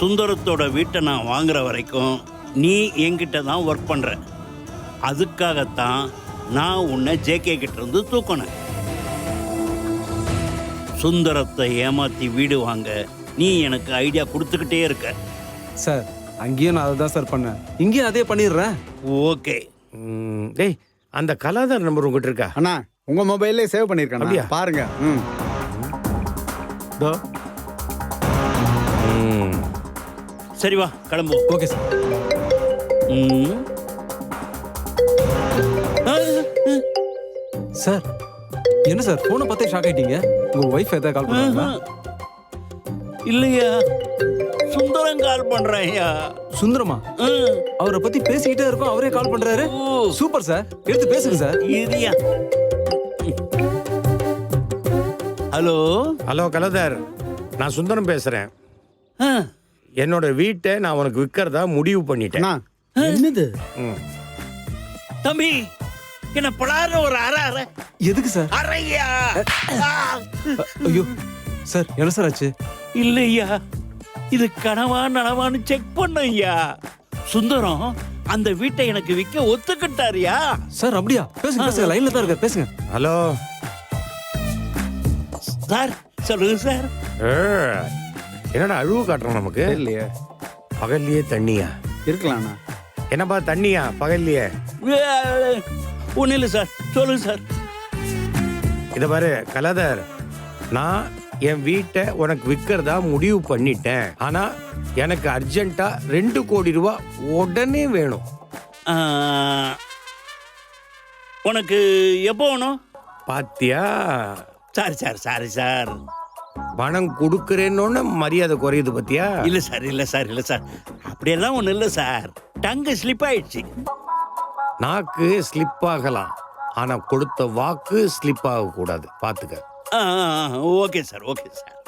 சுந்தரத்தோட வீட்டை நான் வாங்குற வரைக்கும் நீ என்கிட்ட தான் ஒர்க் பண்ற. அதுக்காகத்தான் நான் உன்னை ஜேகே கிட்ட இருந்து தூக்கினேன். சுந்தரத்தை ஏமாத்தி வீடு வாங்க நீ எனக்கு ஐடியா கொடுத்துக்கிட்டே இருக்க. சார் அங்கேயும் நான் அதை தான் சார் பண்ணேன். இங்கேயும் அதே பண்ணிடுறேன். ஓகே. ம், டேய் அந்த கலாதார் நம்பர் உங்ககிட்ட இருக்கா? அண்ணா உங்க மொபைல்லே சேவ் பண்ணிருக்கேன் அப்படியா? பாருங்க ம். இதோ. சரி வா கிளம்பு ஓகே சார். சார் என்ன சார் ஃபோனை பார்த்தே ஷாக் ஆயிட்டீங்க? உங்க ஒய்ஃப் எதாவது கால் பண்ணாங்களா இல்லையா? சுந்தரம் கால் பண்றேன்யா சுந்தரமா. அவரை பத்தி பேசிக்கிட்டே இருக்கோம் அவரே கால் பண்றாரு. சூப்பர் சார் எடுத்து பேசுங்க சார் இரியா. ஹலோ? ஹலோ கலாதார் நான் சுந்தரம் பேசுறேன். ஆ, என்னோட வீட்டை நான் உனக்கு விற்கிறதா முடிவு பண்ணிட்டேன். என்னது. தம்பி என்ன பலார ஒரு அற அற. எதுக்கு சார்? அறையா. ஆ, ஐயோ சார் என்ன சார் ஆச்சு? இல்லையா? இது கனவா நனவான்னு செக் பண்ணையா? சுந்தரம் அந்த வீட்டை எனக்கு விற்க ஒத்துக்கிட்டாருயா? சார் அப்படியா? பேசுங்க பேசுங்க லைன்ல தான் இருக்க பேசுங்க. ஹலோ? சார் சொல்லுங்க சார். என்னடா அழுவு காட்டுறோம் நமக்கு? இல்லையே பகல்லையே தண்ணியா? இருக்கலாம்ண்ணா. என்னப்பா தண்ணியா? பகல்லையே. ஒன்றும் இல்லை சார். சொல்லுங்க சார். இத பாரு கலாதார். நான் என் வீட்டை உனக்கு விற்கிறதா முடிவு பண்ணிட்டேன். ஆனா எனக்கு அர்ஜென்ட்டா ரெண்டு கோடி ரூபா உடனே வேணும். உனக்கு எப்போ வேணும்? பாத்தியா? Sorry sir sorry sir. பணம் கொடுக்கறேன்னு மரியாதை குறையுது பாத்தியா? இல்லை சார் இல்லை சார் இல்லை சார். அப்படியெல்லாம் ஒன்றும் இல்லை சார். டங்கு ஸ்லிப் ஆயிடுச்சு. நாக்கு ஸ்லிப் ஆகலாம். ஆனா கொடுத்த வாக்கு ஸ்லிப் ஆகக்கூடாது. பாத்துக்க. Okay sir okay sir.